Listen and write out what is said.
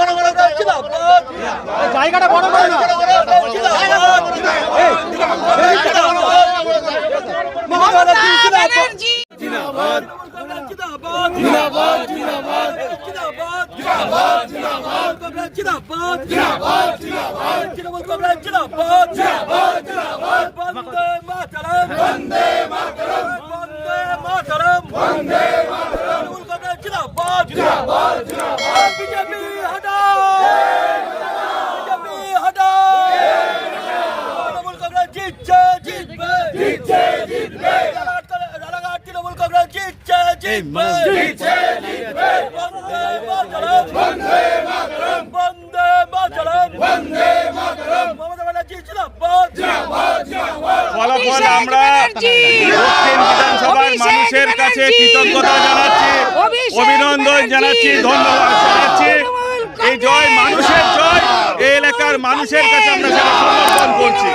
বড় বড় জায়গাটা বড় করে না জিন্দাবাদ জিন্দাবাদ জিন্দাবাদ জিন্দাবাদ জিন্দাবাদ জিন্দাবাদ জিন্দাবাদ কংগ্রেস জিন্দাবাদ জিন্দাবাদ জিন্দাবাদ তৃণমূল কংগ্রেস জিন্দাবাদ জিন্দাবাদ জিন্দাবাদ বন্দে মাতরম বন্দে মাতরম বন্দে মাতরম বন্দে মাতরম তৃণমূল কংগ্রেস জিন্দাবাদ জিন্দাবাদ জিন্দাবাদ বিজেপি হটাও বিজেপি হটাও তৃণমূল কংগ্রেস জিতছে জিতবে জিতছে জিতবে রানাঘাট তৃণমূল কংগ্রেস জিতছে জিতবে জিতবে বন্দে মাতরম বন্দে মাতরম বন্দে মাতরম বন্দে মাতরম মমতা ব্যানার্জি! জিন্দাবাদ জিন্দাবাদ জিন্দাবাদ ফলাফল আমরা দক্ষিণ বিধানসভার মানুষের কাছে কৃতজ্ঞতা জানাচ্ছি অভিনন্দন জানাচ্ছি ধন্যবাদ জানাচ্ছি। এই জয় মানুষের জয় এই এলাকার মানুষের কাছে আমরা সেটা সমর্পণ করছি।